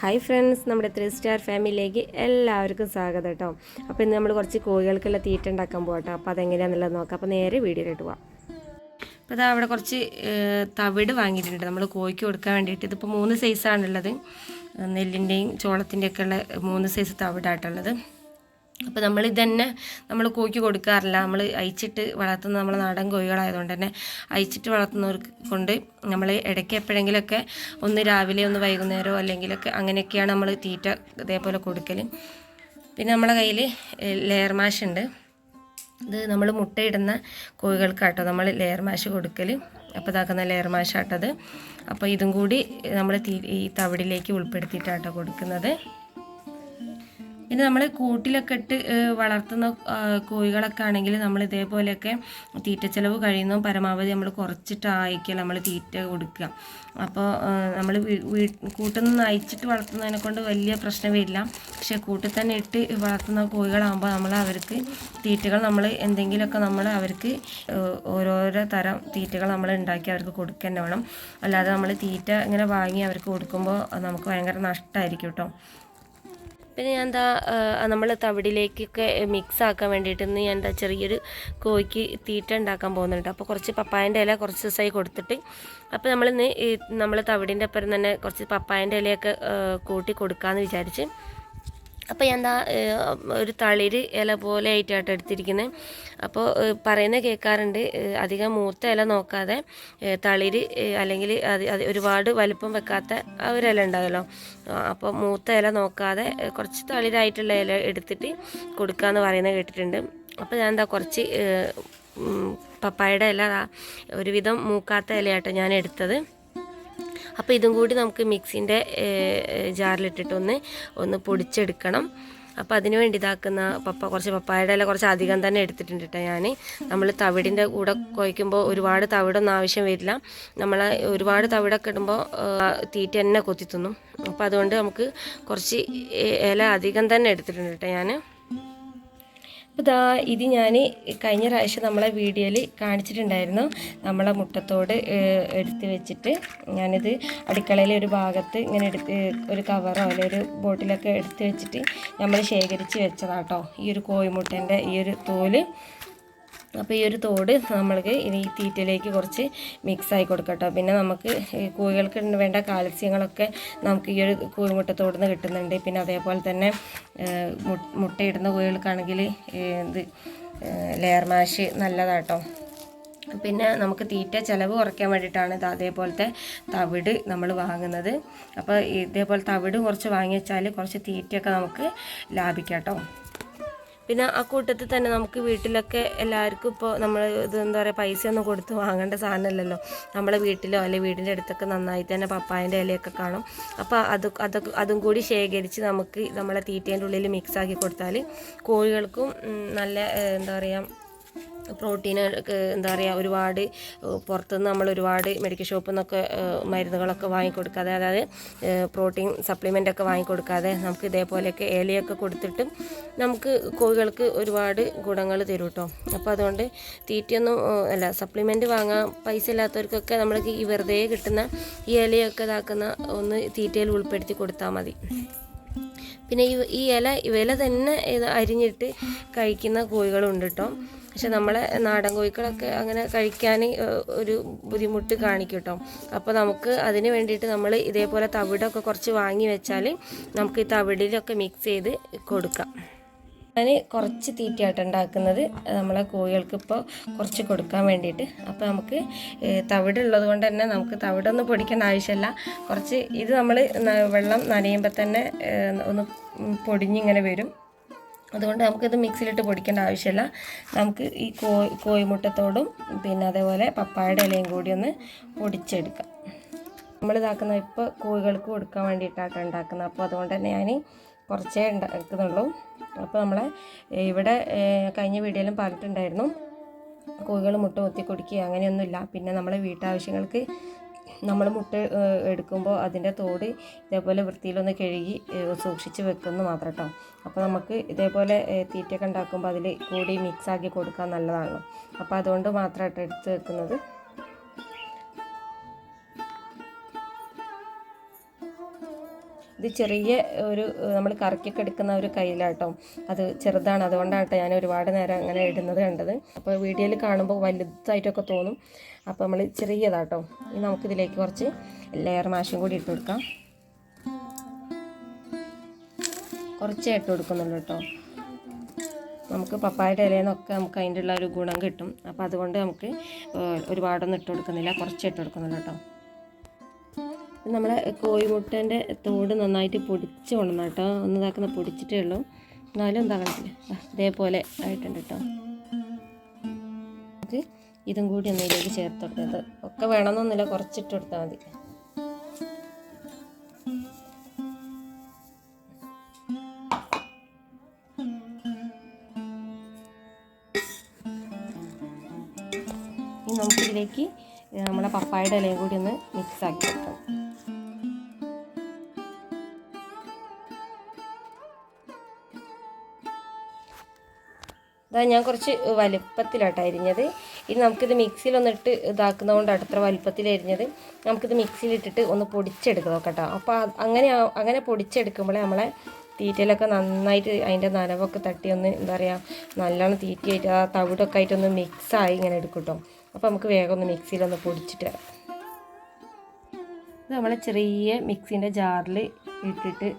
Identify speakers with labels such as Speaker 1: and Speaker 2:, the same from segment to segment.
Speaker 1: Hi friends നമ്മുടെ three star ഫാമിലിയിലേക്ക് എല്ലാവർക്കും സ്വാഗതം കേട്ടോ. അപ്പോൾ ഇന്ന് നമ്മൾ കുറച്ച് കോഴികൾക്കുള്ള തീറ്റ ഉണ്ടാക്കാൻ പോകട്ടോ അപ്പോൾ അതെങ്ങനെയാണെന്നുള്ളത് നോക്കാം. അപ്പോൾ നേരെ വീഡിയോയിലിട്ട് പോവാം. അപ്പോൾ അതാ അവിടെ കുറച്ച് തവിട് വാങ്ങിയിട്ടുണ്ട്. നമ്മൾ കോഴിക്ക് കൊടുക്കാൻ വേണ്ടിയിട്ട്. ഇതിപ്പോൾ മൂന്ന് സൈസാണുള്ളത് നെല്ലിന്റെയും ചോളത്തിന്റെയൊക്കെ ഉള്ള മൂന്ന് സൈസ് തവിടായിട്ടുള്ളത്. അപ്പോൾ നമ്മൾ ഇതന്നെ നമ്മൾ കോഴിക്ക് കൊടുക്കാറില്ല. നമ്മൾ അയച്ചിട്ട് വളർത്തുന്ന നമ്മൾ നാടൻ കോഴികളായതുകൊണ്ട് തന്നെ അയച്ചിട്ട് വളർത്തുന്നവർക്ക് കൊണ്ട് നമ്മൾ ഇടയ്ക്ക് എപ്പോഴെങ്കിലുമൊക്കെ ഒന്ന് രാവിലെ ഒന്ന് വൈകുന്നേരമോ അല്ലെങ്കിലൊക്കെ അങ്ങനെയൊക്കെയാണ് നമ്മൾ തീറ്റ ഇതേപോലെ കൊടുക്കൽ പിന്നെ നമ്മളെ കയ്യിൽ ലെയർ മാഷ് ഉണ്ട്. ഇത് നമ്മൾ മുട്ടയിടുന്ന കോഴികൾക്കാട്ടോ നമ്മൾ ലെയർ മാഷ് കൊടുക്കൽ അപ്പോൾ ഇതാക്കുന്ന ലെയർ മാഷാട്ടത്. അപ്പോൾ ഇതും കൂടി നമ്മൾ ഈ തവിടിലേക്ക് ഉൾപ്പെടുത്തിയിട്ടാട്ടോ കൊടുക്കുന്നത്. പിന്നെ നമ്മൾ കൂട്ടിലൊക്കെ ഇട്ട് വളർത്തുന്ന കോഴികളൊക്കെ ആണെങ്കിൽ നമ്മൾ ഇതേപോലെയൊക്കെ തീറ്റ ചിലവ് കഴിയുന്നു. പരമാവധി നമ്മൾ കുറച്ചിട്ട് കുറച്ചിട്ടായിരിക്കും നമ്മൾ തീറ്റ കൊടുക്കുക. അപ്പോൾ നമ്മൾ കൂട്ടിൽ നിന്ന് അയച്ചിട്ട് വളർത്തുന്നതിനെ കൊണ്ട് വലിയ പ്രശ്നം വരില്ല പക്ഷേ കൂട്ടിൽ തന്നെ ഇട്ട് വളർത്തുന്ന കോഴികളാകുമ്പോൾ നമ്മൾ അവർക്ക് തീറ്റകൾ നമ്മൾ എന്തെങ്കിലുമൊക്കെ നമ്മൾ അവർക്ക് ഓരോരോ തരം തീറ്റകൾ നമ്മൾ ഉണ്ടാക്കി അവർക്ക് കൊടുക്കുക വേണം. അല്ലാതെ നമ്മൾ തീറ്റ ഇങ്ങനെ വാങ്ങി അവർക്ക് കൊടുക്കുമ്പോൾ നമുക്ക് ഭയങ്കര നഷ്ടമായിരിക്കും കേട്ടോ പിന്നെ ഞാൻ എന്താ നമ്മൾ തവിടിലേക്കൊക്കെ മിക്സ് ആക്കാൻ വേണ്ടിയിട്ട് ഞാൻ എന്താ ചെറിയൊരു കോഴിക്ക് തീറ്റ ഉണ്ടാക്കാൻ പോകുന്നുണ്ട്. അപ്പോൾ കുറച്ച് പപ്പായന്റെ ഇല കുറച്ച് ദിവസമായി കൊടുത്തിട്ട് അപ്പോൾ നമ്മൾ ഇന്ന് നമ്മൾ തവിടിന്റെ അപ്പുറം തന്നെ കുറച്ച് പപ്പായന്റെ ഇലയൊക്കെ കൂട്ടി കൊടുക്കാമെന്ന് വിചാരിച്ച് അപ്പോൾ ഞാൻ എന്താ ഒരു തളിര് ഇല പോലെ ആയിട്ടാണ് എടുത്തിരിക്കുന്നത് അപ്പോൾ പറയുന്നത് കേൾക്കാറുണ്ട് അധികം മൂത്ത ഇല നോക്കാതെ തളിര് അല്ലെങ്കിൽ അത് ഒരുപാട് വലിപ്പം വെക്കാത്ത ആ ഒരു ഇല ഉണ്ടാവുമല്ലോ അപ്പോൾ മൂത്ത ഇല നോക്കാതെ കുറച്ച് തളിരായിട്ടുള്ള ഇല എടുത്തിട്ട് കൊടുക്കാമെന്ന് പറയുന്നത് കേട്ടിട്ടുണ്ട്. അപ്പോൾ ഞാൻ എന്താ കുറച്ച് പപ്പായയുടെ ഇല ഒരുവിധം മൂക്കാത്ത ഇലയാട്ടോ ഞാൻ എടുത്തത്. അപ്പോൾ ഇതും കൂടി നമുക്ക് മിക്സിന്റെ ജാറിലിട്ടിട്ടൊന്ന് ഒന്ന് പൊടിച്ചെടുക്കണം. അപ്പോൾ അതിന് വേണ്ടി ഇതാക്കുന്ന പപ്പ കുറച്ച് പപ്പായയുടെ ഇല കുറച്ച് അധികം തന്നെ എടുത്തിട്ടുണ്ട് കേട്ടോ ഞാൻ നമ്മൾ തവിടിന്റെ കൂടെ കുഴയ്ക്കുമ്പോൾ ഒരുപാട് തവിടൊന്നും ആവശ്യം വരില്ല. നമ്മൾ ഒരുപാട് തവിടൊക്കെ ഇടുമ്പോൾ തീറ്റ തന്നെ കൊത്തിത്തുന്നു അപ്പോൾ അതുകൊണ്ട് നമുക്ക് കുറച്ച് ഇല അധികം തന്നെ എടുത്തിട്ടുണ്ട് കേട്ടോ ഞാൻ അപ്പോൾ ഇതാ ഇത് ഞാൻ കഴിഞ്ഞ പ്രാവശ്യം നമ്മളെ വീഡിയോയിൽ കാണിച്ചിട്ടുണ്ടായിരുന്നു. നമ്മളെ മുട്ടത്തോട് എടുത്ത് വെച്ചിട്ട് ഞാനിത് അടുക്കളയിലെ ഒരു ഭാഗത്ത് ഇങ്ങനെ എടുത്ത് ഒരു കവറോ അല്ലെങ്കിൽ ഒരു ബോട്ടിലൊക്കെ എടുത്ത് വെച്ചിട്ട് നമ്മൾ ശേഖരിച്ച് വെച്ചതാട്ടോ. ഈ ഒരു കോഴിമുട്ടേന്റെ ഈ ഒരു തോൽ. അപ്പോൾ ഈ ഒരു തോട് നമ്മൾക്ക് ഈ തീറ്റയിലേക്ക് കുറച്ച് മിക്സ് ആയി കൊടുക്കട്ടോ പിന്നെ നമുക്ക് കോഴികൾക്ക് വേണ്ട കാൽസ്യങ്ങളൊക്കെ നമുക്ക് ഈ ഒരു കോഴിമുട്ടത്തോട് നിന്ന് കിട്ടുന്നുണ്ട്. പിന്നെ അതേപോലെ തന്നെ മുട്ടയിടുന്ന കോഴികൾക്കാണെങ്കിൽ ഇത് ലെയർ മാഷ് നല്ലതാട്ടോ പിന്നെ നമുക്ക് തീറ്റ ചിലവ് കുറയ്ക്കാൻ വേണ്ടിയിട്ടാണ് ഇത് അതേപോലത്തെ തവിട് നമ്മൾ വാങ്ങുന്നത്. അപ്പോൾ ഇതേപോലെ തവിട് കുറച്ച് വാങ്ങി വെച്ചാൽ കുറച്ച് തീറ്റയൊക്കെ നമുക്ക് ലാഭിക്കാം കേട്ടോ പിന്നെ ആ കൂട്ടത്തിൽ തന്നെ നമുക്ക് വീട്ടിലൊക്കെ എല്ലാവർക്കും ഇപ്പോൾ നമ്മൾ ഇത് എന്താ പറയുക പൈസ ഒന്നും കൊടുത്ത് വാങ്ങേണ്ട സാധനമല്ലല്ലോ. നമ്മളെ വീട്ടിലോ അല്ലെങ്കിൽ വീടിന്റെ അടുത്തൊക്കെ നന്നായിട്ട് തന്നെ പപ്പായന്റെ ഇലയൊക്കെ കാണും. അപ്പോൾ അത് അതൊക്കെ അതും കൂടി ശേഖരിച്ച് നമുക്ക് നമ്മളെ തീറ്റേന്റെ ഉള്ളിൽ മിക്സ് ആക്കി കൊടുത്താൽ കോഴികൾക്കും നല്ല എന്താ പറയുക പ്രോട്ടീൻ എന്താ പറയുക ഒരുപാട് പുറത്തുനിന്ന് നമ്മൾ ഒരുപാട് മെഡിക്കൽ ഷോപ്പിൽ നിന്നൊക്കെ മരുന്നുകളൊക്കെ വാങ്ങിക്കൊടുക്കാതെ അതായത് പ്രോട്ടീൻ സപ്ലിമെന്റ് ഒക്കെ വാങ്ങിക്കൊടുക്കാതെ നമുക്ക് ഇതേപോലെയൊക്കെ ഏലയൊക്കെ കൊടുത്തിട്ട് നമുക്ക് കോഴികൾക്ക് ഒരുപാട് ഗുണങ്ങൾ തരും കേട്ടോ അപ്പോൾ അതുകൊണ്ട് തീറ്റയൊന്നും അല്ല സപ്ലിമെന്റ് വാങ്ങാൻ പൈസ ഇല്ലാത്തവർക്കൊക്കെ നമ്മൾക്ക് ഈ വെറുതെ കിട്ടുന്ന ഈ ഇലയൊക്കെ ഇതാക്കുന്ന ഒന്ന് തീറ്റയിൽ ഉൾപ്പെടുത്തി കൊടുത്താൽ മതി. പിന്നെ ഈ ഇല ഇല തന്നെ അരിഞ്ഞിട്ട് കഴിക്കുന്ന കോഴികളുണ്ട് കേട്ടോ. പക്ഷെ നമ്മളെ നാടൻ കോഴികളൊക്കെ അങ്ങനെ കഴിക്കാൻ ഒരു ബുദ്ധിമുട്ട് കാണിക്കും കേട്ടോ. അപ്പോൾ നമുക്ക് അതിന് വേണ്ടിയിട്ട് നമ്മൾ ഇതേപോലെ തവിടൊക്കെ കുറച്ച് വാങ്ങി വെച്ചാൽ നമുക്ക് ഈ തവിടിലൊക്കെ മിക്സ് ചെയ്ത് കൊടുക്കാം. ഞാൻ കുറച്ച് തീറ്റയായിട്ട് ഉണ്ടാക്കുന്നത്. നമ്മളെ കോഴികൾക്ക് ഇപ്പോൾ കുറച്ച് കൊടുക്കാൻ വേണ്ടിയിട്ട്. അപ്പോൾ നമുക്ക് തവിടുള്ളത് കൊണ്ട് തന്നെ നമുക്ക് തവിടൊന്നും പൊടിക്കേണ്ട ആവശ്യമില്ല കുറച്ച് ഇത് നമ്മൾ വെള്ളം നനയുമ്പോൾ തന്നെ ഒന്ന് പൊടിഞ്ഞിങ്ങനെ വരും. അതുകൊണ്ട് നമുക്കിത് മിക്സിയിലിട്ട് പൊടിക്കേണ്ട ആവശ്യമില്ല. നമുക്ക് ഈ കോഴി കോഴിമുട്ടത്തോടും പിന്നെ അതേപോലെ പപ്പായയുടെ ഇലയും കൂടി ഒന്ന് പൊടിച്ചെടുക്കാം. നമ്മൾ ഇതാക്കുന്ന ഇപ്പോൾ കോഴികൾക്ക് കൊടുക്കാൻ വേണ്ടിയിട്ടാണ് ഉണ്ടാക്കുന്നത്. അപ്പോൾ അതുകൊണ്ട് തന്നെ ഞാൻ കുറച്ചേ ഉണ്ടാക്കുന്നുള്ളൂ. അപ്പോൾ നമ്മളെ ഇവിടെ കഴിഞ്ഞ വീഡിയോയിലും പറഞ്ഞിട്ടുണ്ടായിരുന്നു. കോഴികൾ മുട്ട കൊത്തി കൊടുക്കുക അങ്ങനെയൊന്നുമില്ല. പിന്നെ നമ്മളെ വീട്ടാവശ്യങ്ങൾക്ക് നമ്മൾ മുട്ട എടുക്കുമ്പോൾ അതിന്റെ തോട് ഇതേപോലെ വൃത്തിയിലൊന്ന് കഴുകി സൂക്ഷിച്ച് വെക്കുന്നു മാത്രം കേട്ടോ അപ്പോൾ നമുക്ക് ഇതേപോലെ തീറ്റയൊക്കെ ഉണ്ടാക്കുമ്പോൾ അതിൽ കൂടി മിക്സ് ആക്കി കൊടുക്കാൻ നല്ലതാണല്ലോ. അപ്പോൾ അതുകൊണ്ട് മാത്രമായിട്ട് എടുത്ത് വെക്കുന്നത്. ഇത് ചെറിയ ഒരു നമ്മൾ കറക്കിയൊക്കെ എടുക്കുന്ന ഒരു കയ്യിലാട്ടോ. അത് ചെറുതാണ്. അതുകൊണ്ടാട്ടോ ഞാൻ ഒരുപാട് നേരം അങ്ങനെ ഇടുന്നത് കണ്ടത്. അപ്പോൾ വീഡിയോയിൽ കാണുമ്പോൾ വലുതായിട്ടൊക്കെ തോന്നും. അപ്പോൾ നമ്മൾ ചെറിയതാട്ടോ. ഇനി നമുക്കിതിലേക്ക് കുറച്ച് ലെയർ മാഷും കൂടി ഇട്ട് കൊടുക്കാം. കുറച്ചേ ഇട്ട് കൊടുക്കുന്നുള്ളൂ കേട്ടോ. നമുക്ക് പപ്പായുടെ ഇലയിൽ നിന്നൊക്കെ നമുക്ക് അതിന്റെ ഉള്ള ഒരു ഗുണം കിട്ടും. അപ്പോൾ അതുകൊണ്ട് നമുക്ക് ഒരുപാടൊന്നും ഇട്ട് കൊടുക്കുന്നില്ല. കുറച്ച് ഇട്ട് കൊടുക്കുന്നുള്ളൂ കേട്ടോ. ഇത് നമ്മളെ കോഴിമുട്ടേന്റെ തോട് നന്നായിട്ട് പൊടിച്ച് കൊണ്ടുവന്ന കേട്ടോ. ഒന്ന് ഇതാക്കുന്ന പൊടിച്ചിട്ടേ ഉള്ളൂ. എന്നാലും ഇതാക്കണത്തില്ല ഇതേപോലെ ആയിട്ടുണ്ട് കേട്ടോ. നമുക്ക് ഇതും കൂടി ഒന്ന് ഇതിലേക്ക് ചേർത്ത് കൊടുത്തത് ഒക്കെ വേണമെന്നൊന്നുമില്ല കുറച്ചിട്ട് കൊടുത്താൽ മതി. നമുക്കിതിലേക്ക് നമ്മുടെ പപ്പായുടെ ഇലയും കൂടി ഒന്ന് മിക്സ് ആക്കി വെക്കാം ഇതാ ഞാൻ കുറച്ച് വലുപ്പത്തിലാട്ടോ അരിഞ്ഞത്. ഇനി നമുക്കിത് മിക്സിയിലൊന്നിട്ട് ഇതാക്കുന്നതുകൊണ്ട് അത്ര വലുപ്പത്തിൽ അരിഞ്ഞത് നമുക്കിത് മിക്സിയിലിട്ടിട്ട് ഒന്ന് പൊടിച്ചെടുക്കുക കേട്ടോ. അപ്പോൾ അങ്ങനെ അങ്ങനെ പൊടിച്ചെടുക്കുമ്പോഴേ നമ്മളെ തീറ്റയിലൊക്കെ നന്നായിട്ട് അതിന്റെ നനവൊക്കെ തട്ടി ഒന്ന് എന്താ പറയുക നല്ലോണം തീറ്റയായിട്ട് ആ തവിടൊക്കെ ആയിട്ടൊന്ന് മിക്സായി ഇങ്ങനെ എടുക്കും കേട്ടോ അപ്പോൾ നമുക്ക് വേഗം ഒന്ന് മിക്സിയിലൊന്ന് പൊടിച്ചിട്ട് ഇത് നമ്മളെ ചെറിയ മിക്സിന്റെ ജാറിൽ ഇട്ടിട്ട്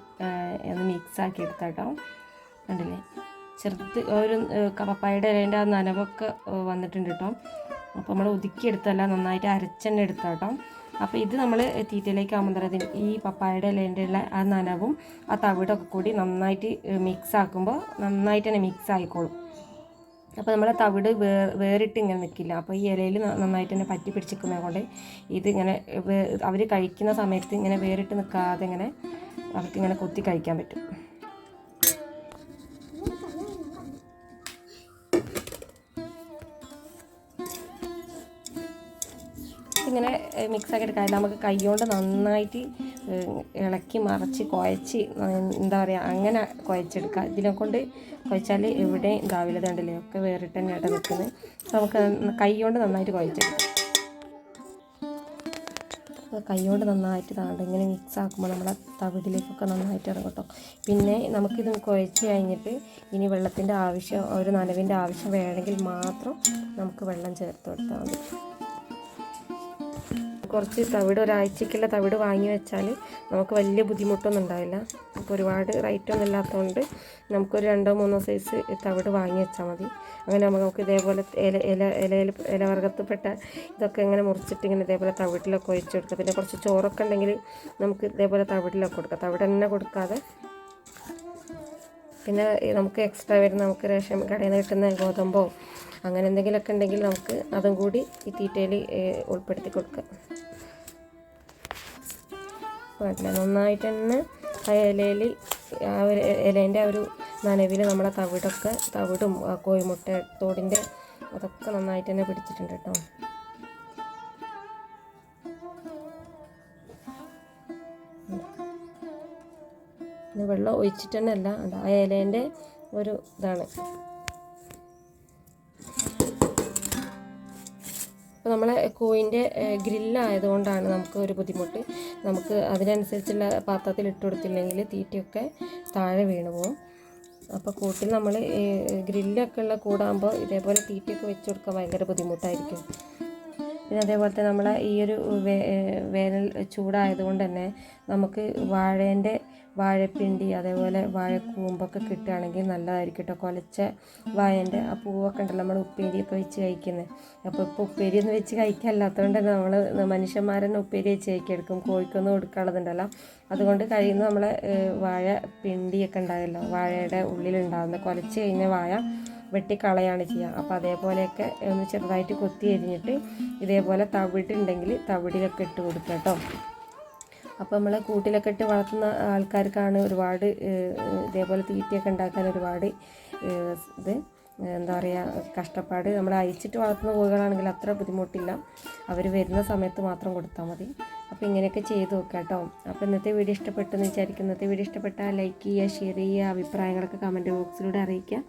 Speaker 1: ഒന്ന് മിക്സാക്കി എടുത്താട്ടോ. കണ്ടില്ലേ? ചെറുത് ഒരു ആ, പപ്പായയുടെ ഇലേന്റെ ആ നനവൊക്കെ വന്നിട്ടുണ്ട് കേട്ടോ. അപ്പോൾ നമ്മൾ ഒതുക്കിയെടുത്തല്ല നന്നായിട്ട് അരച്ചെണ്ണ എടുത്താട്ടോ. അപ്പോൾ ഇത് നമ്മൾ തീറ്റയിലേക്ക് ആകുമ്പോൾ ഈ പപ്പായയുടെ ഇലേന്റെ ഉള്ള ആ നനവും ആ തവിടൊക്കെ കൂടി നന്നായിട്ട് മിക്സ് ആക്കുമ്പോൾ നന്നായിട്ട് തന്നെ മിക്സ് ആയിക്കോളും. അപ്പോൾ നമ്മളെ തവിട് വേ വേറിട്ട് ഇങ്ങനെ നിൽക്കില്ല അപ്പോൾ ഈ ഇലയിൽ നന്നായിട്ട് തന്നെ പറ്റി പിടിച്ചിരിക്കുന്നത് കൊണ്ട് ഇതിങ്ങനെ അവർ കഴിക്കുന്ന സമയത്ത് ഇങ്ങനെ വേറിട്ട് നിൽക്കാതെ ഇങ്ങനെ അവർക്ക് ഇങ്ങനെ കൊത്തി കഴിക്കാൻ പറ്റും. ഇങ്ങനെ മിക്സ് ആക്കി എടുക്കാൻ. നമുക്ക് കൈകൊണ്ട് നന്നായിട്ട് ഇളക്കി മറച്ച് കുഴച്ച് എന്താ പറയുക അങ്ങനെ കുഴച്ചെടുക്കുക ഇതിനെ കൊണ്ട് കുഴച്ചാൽ എവിടെ ഇതാവില്ല. തണ്ടല്ലേ ഒക്കെ വേറിട്ട് തന്നെയായിട്ട് നിൽക്കുന്നത് അപ്പോൾ നമുക്ക് കൈകൊണ്ട് നന്നായിട്ട് കുഴച്ചെടുക്കാം. അപ്പോൾ കൈ കൊണ്ട് നന്നായിട്ട് താണ്ട് ഇങ്ങനെ മിക്സ് ആക്കുമ്പോൾ നമ്മളെ തവിടിലേക്കൊക്കെ നന്നായിട്ട് ഇറങ്ങും കേട്ടോ. പിന്നെ നമുക്കിത് കുഴച്ച് കഴിഞ്ഞിട്ട് ഇനി വെള്ളത്തിന്റെ ആവശ്യം ഒരു നനവിന്റെ ആവശ്യം വേണമെങ്കിൽ മാത്രം നമുക്ക് വെള്ളം ചേർത്ത് കൊടുത്താൽ മതി. കുറച്ച് തവിട് ഒരാഴ്ചക്കുള്ള തവിട് വാങ്ങി വെച്ചാൽ നമുക്ക് വലിയ ബുദ്ധിമുട്ടൊന്നും ഉണ്ടാവില്ല. നമുക്ക് ഒരുപാട് റേറ്റൊന്നും ഇല്ലാത്തതുകൊണ്ട് നമുക്കൊരു രണ്ടോ മൂന്നോ സൈസ് തവിട് വാങ്ങി വെച്ചാൽ മതി. അങ്ങനെ നമുക്ക് ഇതേപോലെ ഇല ഇല ഇലയിൽ ഇലവർഗത്തിൽപ്പെട്ട ഇതൊക്കെ ഇങ്ങനെ മുറിച്ചിട്ട് ഇങ്ങനെ ഇതേപോലെ തവിടിലൊക്കെ ഒഴിച്ചു കൊടുക്കുക. പിന്നെ കുറച്ച് ചോറൊക്കെ ഉണ്ടെങ്കിൽ നമുക്ക് ഇതേപോലെ തവിടിലൊക്കെ കൊടുക്കാം തവിട് തന്നെ കൊടുക്കാതെ പിന്നെ നമുക്ക് എക്സ്ട്രാ വരുന്ന നമുക്ക് റേഷൻ കടയിൽ നിന്ന് കിട്ടുന്ന ഗോതമ്പോ അങ്ങനെ എന്തെങ്കിലുമൊക്കെ ഉണ്ടെങ്കിൽ നമുക്ക് അതും കൂടി ഈ തീറ്റയിൽ ഉൾപ്പെടുത്തി കൊടുക്കാം കുഴപ്പമില്ല. നന്നായിട്ട് തന്നെ ആ ഇലയിൽ ആ ഒരു ഇലേന്റെ ആ ഒരു നനവിൽ നമ്മളെ തവിടൊക്കെ തവിടും ആ കോഴിമുട്ട തോടിന്റെ അതൊക്കെ നന്നായിട്ട് തന്നെ പിടിച്ചിട്ടുണ്ട് കേട്ടോ. വെള്ളം ഒഴിച്ചിട്ട് തന്നെ അല്ല. ആ ഇലേന്റെ ഒരു ഇതാണ്. അപ്പോൾ നമ്മളെ കോയിന്റെ ഗ്രില്ലായതുകൊണ്ടാണ് നമുക്ക് ഒരു ബുദ്ധിമുട്ട്. നമുക്ക് അതിനനുസരിച്ചുള്ള പാത്രത്തിൽ ഇട്ട് കൊടുത്തില്ലെങ്കിൽ തീറ്റയൊക്കെ താഴെ വീണ് പോകും അപ്പോൾ കൂട്ടിൽ നമ്മൾ ഗ്രില്ലൊക്കെ ഉള്ള കൂടാകുമ്പോൾ ഇതേപോലെ തീറ്റയൊക്കെ വെച്ച് കൊടുക്കാൻ ഭയങ്കര ബുദ്ധിമുട്ടായിരിക്കും. പിന്നെ അതേപോലെ തന്നെ നമ്മളെ ഈ ഒരു വേനൽ ചൂടായതുകൊണ്ട് തന്നെ നമുക്ക് വാഴേന്റെ വാഴപ്പിണ്ടി അതേപോലെ വാഴക്കൂമ്പൊക്കെ കിട്ടുകയാണെങ്കിൽ നല്ലതായിരിക്കും കേട്ടോ. കുലച്ച വാഴേന്റെ ആ പൂവൊക്കെ ഉണ്ടല്ലോ നമ്മൾ ഉപ്പേരിയൊക്കെ വെച്ച് കഴിക്കുന്നത് അപ്പോൾ ഇപ്പോൾ ഉപ്പേരി ഒന്നും വെച്ച് കഴിക്കാല്ലാത്തതുകൊണ്ട് തന്നെ നമ്മൾ മനുഷ്യന്മാരെന്നെ ഉപ്പേരി വെച്ച് കഴിക്കെടുക്കും. കോഴിക്കൊന്നും കൊടുക്കാനുള്ളതുണ്ടല്ലോ. അതുകൊണ്ട് കഴിയുന്ന നമ്മളെ വാഴ പിണ്ടിയൊക്കെ ഉണ്ടായല്ലോ. വാഴയുടെ ഉള്ളിലുണ്ടാകുന്ന കുലച്ച് കഴിഞ്ഞ വാഴ വെട്ടിക്കളയാണ് ചെയ്യുക. അപ്പോൾ അതേപോലെയൊക്കെ ഒന്ന് ചെറുതായിട്ട് കൊത്തി എരിഞ്ഞിട്ട് ഇതേപോലെ തവിടുണ്ടെങ്കിൽ തവിടിലൊക്കെ ഇട്ട് കൊടുക്കുക കേട്ടോ. അപ്പോൾ നമ്മൾ കൂട്ടിലൊക്കെ ഇട്ട് വളർത്തുന്ന ആൾക്കാർക്കാണ് ഒരുപാട് ഇതേപോലെ തീറ്റയൊക്കെ ഉണ്ടാക്കാൻ ഒരുപാട് ഇത് എന്താ പറയുക കഷ്ടപ്പാട്. നമ്മൾ അയച്ചിട്ട് വളർത്തുന്ന കോഴികളാണെങ്കിൽ അത്ര ബുദ്ധിമുട്ടില്ല. അവർ വരുന്ന സമയത്ത് മാത്രം കൊടുത്താൽ മതി. അപ്പോൾ ഇങ്ങനെയൊക്കെ ചെയ്ത് നോക്കാം കേട്ടോ. അപ്പോൾ ഇന്നത്തെ വീഡിയോ ഇഷ്ടപ്പെട്ടെന്ന് വിചാരിക്കും ഇന്നത്തെ വീഡിയോ ഇഷ്ടപ്പെട്ടാൽ ലൈക്ക് ചെയ്യുക ഷെയർ ചെയ്യുക അഭിപ്രായങ്ങളൊക്കെ കമന്റ് ബോക്സിലൂടെ അറിയിക്കുക.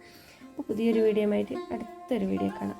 Speaker 1: അപ്പോൾ പുതിയൊരു വീഡിയോ ആയിട്ട് അടുത്തൊരു വീഡിയോ കാണാം.